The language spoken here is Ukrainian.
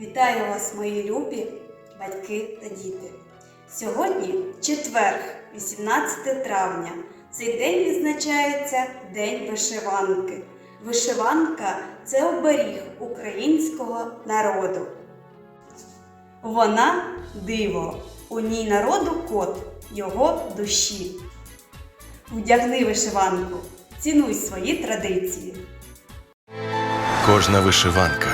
Вітаю вас, мої любі батьки та діти. Сьогодні четверг, 18 травня. Цей день відзначається День вишиванки. Вишиванка це оберіг українського народу. Вона диво, у ній народу кот, його душі. Вдягни вишиванку, цінуй свої традиції. Кожна вишиванка